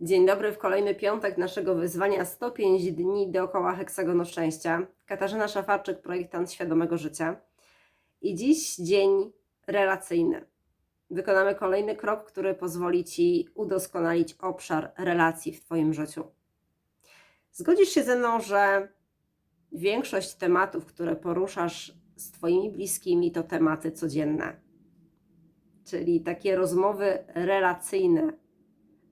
Dzień dobry w kolejny piątek naszego wyzwania 105 dni dookoła heksagonu szczęścia. Katarzyna Szafarczyk, projektant świadomego życia. I dziś dzień relacyjny. Wykonamy kolejny krok, który pozwoli Ci udoskonalić obszar relacji w Twoim życiu. Zgodzisz się ze mną, że większość tematów, które poruszasz z Twoimi bliskimi, to tematy codzienne. Czyli takie rozmowy relacyjne,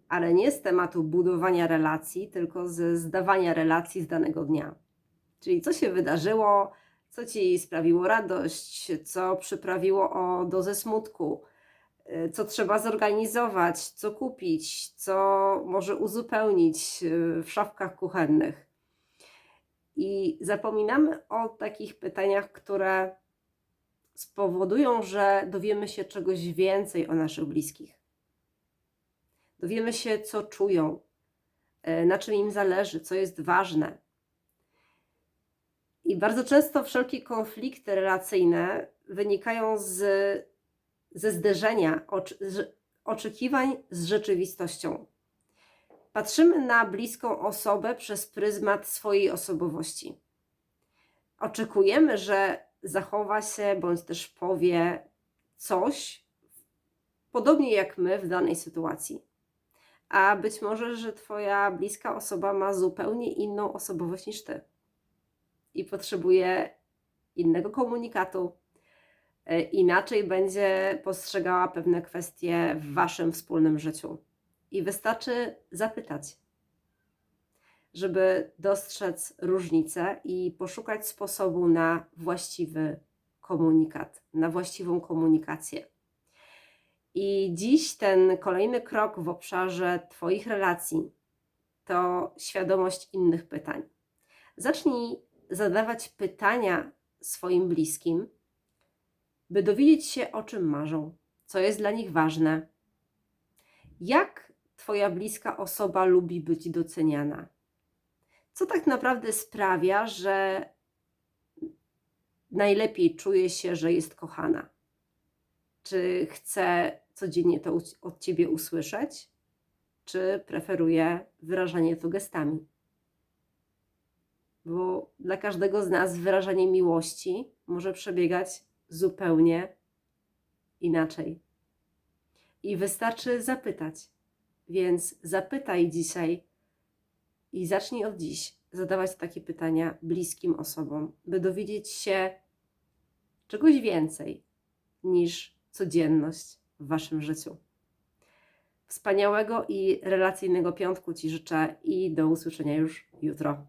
ale nie z tematu budowania relacji, tylko ze zdawania relacji z danego dnia. Czyli co się wydarzyło, co ci sprawiło radość, co przyprawiło o dozę smutku, y, co trzeba zorganizować, co kupić, co może uzupełnić y, w szafkach kuchennych. I zapominamy o takich pytaniach, które spowodują, że dowiemy się czegoś więcej o naszych bliskich dowiemy się, co czują, e, na czym im zależy, co jest ważne. I bardzo często wszelkie konflikty relacyjne wynikają z, ze zderzenia ocz, z, oczekiwań z rzeczywistością. Patrzymy na bliską osobę przez pryzmat swojej osobowości. Oczekujemy, że zachowa się bądź też powie coś podobnie jak my w danej sytuacji a być może, że Twoja bliska osoba ma zupełnie inną osobowość niż Ty i potrzebuje innego komunikatu, e, inaczej będzie postrzegała pewne kwestie w Waszym wspólnym życiu. I wystarczy zapytać, żeby dostrzec różnice i poszukać sposobu na właściwy komunikat, na właściwą komunikację. I dziś ten kolejny krok w obszarze Twoich relacji to świadomość innych pytań. Zacznij zadawać pytania swoim bliskim, by dowiedzieć się, o czym marzą, co jest dla nich ważne, jak Twoja bliska osoba lubi być doceniana. Co tak naprawdę sprawia, że najlepiej czuje się, że jest kochana? Czy chce codziennie to od ciebie usłyszeć, czy preferuje wyrażanie to gestami? Bo dla każdego z nas wyrażanie miłości może przebiegać zupełnie inaczej. I wystarczy zapytać. Więc zapytaj dzisiaj i zacznij od dziś zadawać takie pytania bliskim osobom, by dowiedzieć się czegoś więcej niż codzienność w Waszym życiu. Wspaniałego i relacyjnego piątku Ci życzę i do usłyszenia już jutro.